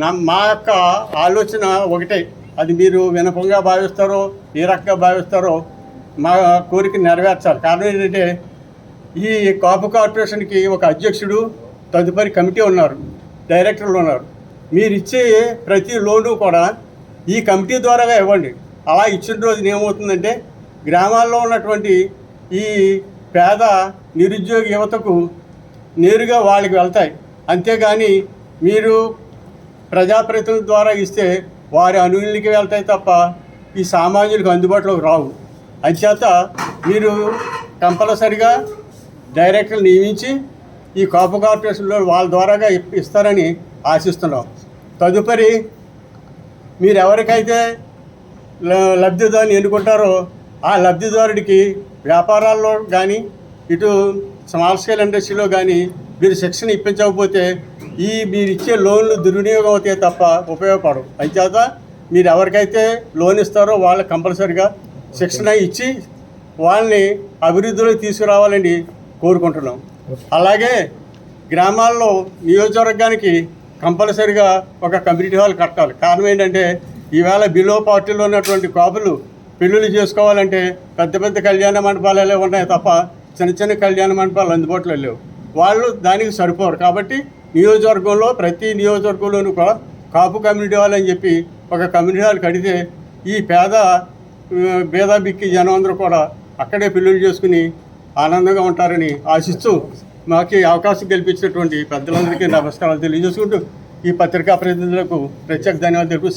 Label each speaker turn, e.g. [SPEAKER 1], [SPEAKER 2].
[SPEAKER 1] నా మా యొక్క ఆలోచన ఒకటే. అది మీరు వినపంగా భావిస్తారో ఏ రకంగా భావిస్తారో మా కోరిక నెరవేర్చాలి. కారణం ఏంటంటే ఈ కాపు కార్పొరేషన్కి ఒక అధ్యక్షుడు తదుపరి కమిటీ ఉన్నారు డైరెక్టర్లు ఉన్నారు. మీరు ఇచ్చే ప్రతి లోను కూడా ఈ కమిటీ ద్వారాగా ఇవ్వండి. అలా ఇచ్చిన రోజున ఏమవుతుందంటే గ్రామాల్లో ఉన్నటువంటి ఈ పేద నిరుద్యోగ యువతకు నేరుగా వాళ్ళకి వెళ్తాయి. అంతేగాని మీరు ప్రజాప్రతినిధుల ద్వారా ఇస్తే వారి అనుగులకి వెళ్తాయి తప్ప ఈ సామాన్యులకు అందుబాటులోకి రావు. అంచేత మీరు కంపల్సరిగా డైరెక్టర్లు నియమించి ఈ కాపు కార్పొరేషన్లో వాళ్ళ ద్వారాగా ఇస్తారని ఆశిస్తున్నాం. తదుపరి మీరు ఎవరికైతే ల- లబ్ధిదారుని ఎన్నుకుంటారో ఆ లబ్ధిదారుడికి వ్యాపారాల్లో కానీ ఇటు స్మాల్ స్కేల్ ఇండస్ట్రీలో కానీ మీరు శిక్షణ ఇప్పించకపోతే ఈ మీరు ఇచ్చే లోన్లు దుర్వినియోగం అవుతాయి తప్ప ఉపయోగపడవు. అంచేత మీరు ఎవరికైతే లోన్ ఇస్తారో వాళ్ళకి కంపల్సరిగా శిక్షణ ఇచ్చి వాళ్ళని అభివృద్ధిలో తీసుకురావాలని కోరుకుంటున్నాం. అలాగే గ్రామాల్లో నియోజకవర్గానికి కంపల్సరిగా ఒక కమ్యూనిటీ హాల్ కట్టాలి. కారణం ఏంటంటే ఈవేళ బిలో పార్టీలో ఉన్నటువంటి కాపులు పెళ్ళిళ్ళు చేసుకోవాలంటే పెద్ద పెద్ద కళ్యాణ మండపాలు ఉన్నాయి తప్ప చిన్న చిన్న కళ్యాణ మండపాలు అందుబాటులో లేవు. వాళ్ళు దానికి సరిపోరు. కాబట్టి నియోజకవర్గంలో ప్రతి నియోజకవర్గంలోనూ కూడా కాపు కమ్యూనిటీ హాల్ అని చెప్పి ఒక కమ్యూనిటీ హాల్ కడితే ఈ పేద పేద బిక్కి జనం అందరూ కూడా అక్కడే పెళ్ళిళ్ళు చేసుకుని ఆనందంగా ఉంటారని ఆశిస్తూ మాకు అవకాశం కల్పించినటువంటి పెద్దలందరికీ నమస్కారాలు తెలియజేసుకుంటూ ఈ పత్రికా ప్రతినిధులకు ప్రత్యేక ధన్యవాదాలు తెలుపు